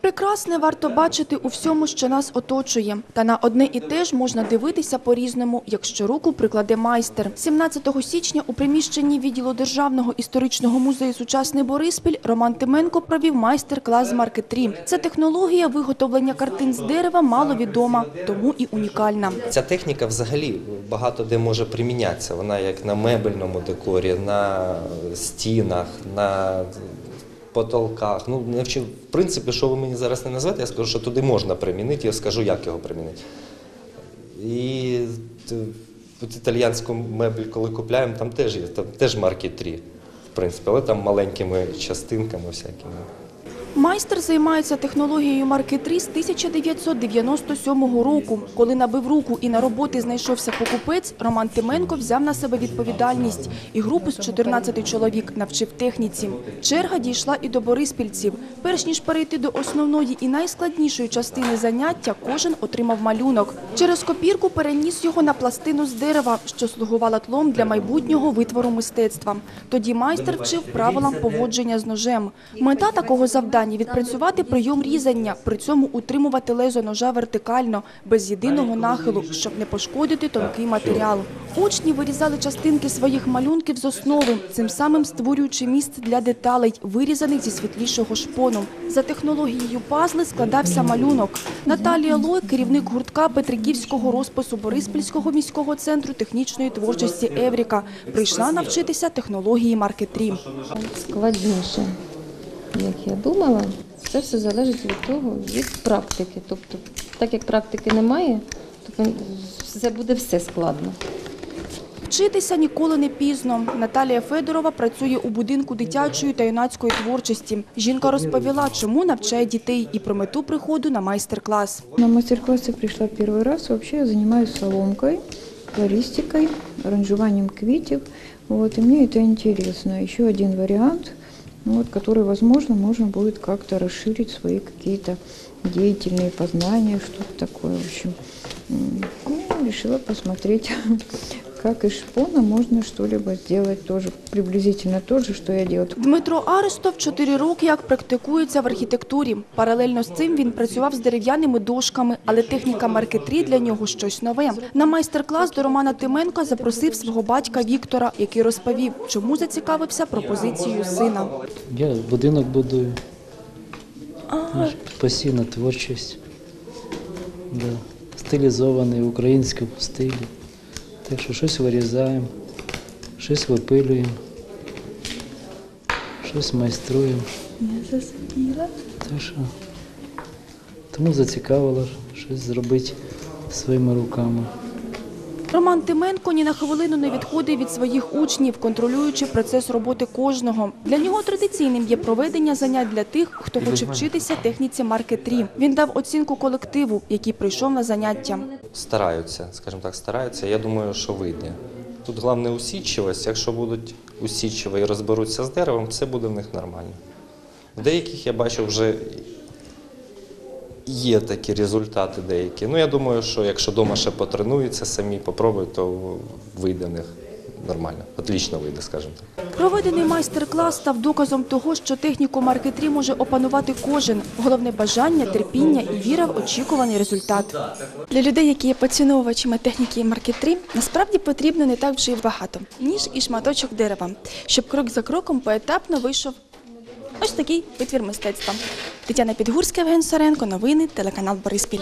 Прекрасне варто бачити у всьому, що нас оточує. Та на одне і те ж можна дивитися по-різному, якщо руку прикладе майстер. 17 січня у приміщенні відділу Державного історичного музею «Сучасний Бориспіль» Роман Тименко провів майстер-клас з маркетрі. Ця технологія виготовлення картин з дерева маловідома, тому і унікальна. Ця техніка взагалі багато де може примінятися. Вона як на мебельному декорі, на стінах, на потолках. Ну, не вчив- в принципі, що ви мені зараз не назвете, я скажу, що туди можна примінити, я скажу, як його примінити. І от італіянську мебель, коли купляємо, там теж є, там теж марки 3, в принципі, але там маленькими частинками всякими. Майстер займається технологією маркетрі з 1997 року. Коли набив руку і на роботи знайшовся покупець, Роман Тименко взяв на себе відповідальність і групу з 14 чоловік навчив техніці. Черга дійшла і до бориспільців. Перш ніж перейти до основної і найскладнішої частини заняття, кожен отримав малюнок. Через копірку переніс його на пластину з дерева, що слугувала тлом для майбутнього витвору мистецтва. Тоді майстер вчив правилам поводження з ножем. Мета такого завдання – відпрацювати прийом різання, при цьому утримувати лезо ножа вертикально, без єдиного нахилу, щоб не пошкодити тонкий матеріал. Учні вирізали частинки своїх малюнків з основи, цим самим створюючи місце для деталей, вирізаних зі світлішого шпону. За технологією пазли складався малюнок. Наталія Лой, керівник гуртка Петриківського розпису Бориспільського міського центру технічної творчості «Евріка», прийшла навчитися технології маркетрі. складніше, як я думала. Це все залежить від того, від практики. Тобто, так як практики немає, то це буде все складно. Вчитися ніколи не пізно. Наталія Федорова працює у будинку дитячої та юнацької творчості. Жінка розповіла, чому навчає дітей і про мету приходу на майстер-клас. На мастер-классы пришла первый раз. Вообще я занимаюсь соломкой, флористикой, аранжированием квитів. Вот, и мне это интересно. Еще один вариант, ну, вот, который, возможно, можно будет как-то расширить свои какие-то деятельные познания, что-то такое, в общем. Ну, решила посмотреть, как из шпона можно что-либо сделать тоже, приблизительно то же, что я делаю. Дмитро Арестов чотири роки як практикується в архітектурі. Паралельно з цим він працював з дерев'яними дошками, але техніка маркетрі для нього щось нове. На майстер-клас до Романа Тименка запросив свого батька Віктора, який розповів, чому зацікавився пропозицією сина. Я будинок будую. Постійна творчість. Да. Стилізований в українському стилі. Так що щось вирізаємо, щось випилюємо, щось майструємо. Так що тому зацікавило щось зробити своїми руками. Роман Тименко ні на хвилину не відходить від своїх учнів, контролюючи процес роботи кожного. Для нього традиційним є проведення занять для тих, хто хоче вчитися техніці маркетрі. Він дав оцінку колективу, який прийшов на заняття. стараються, скажімо так, стараються. Я думаю, що вийде. Тут головне усідчивість. Якщо будуть усідчиві і розберуться з деревом, це буде в них нормально. В деяких я бачу вже є такі результати деякі. Ну, я думаю, що якщо вдома ще потренуються самі, попробують, то вийде в них нормально. Отлично вийде, скажімо так. Проведений майстер-клас став доказом того, що техніку маркетрі може опанувати кожен. Головне бажання, терпіння і віра в очікуваний результат. Для людей, які є поціновувачами техніки маркетрі, насправді потрібно не так вже й багато, ніж і шматочок дерева, щоб крок за кроком поетапно вийшов ось такий витвір мистецтва. Тетяна Підгурська, Євген Соренко, новини, телеканал Бориспіль.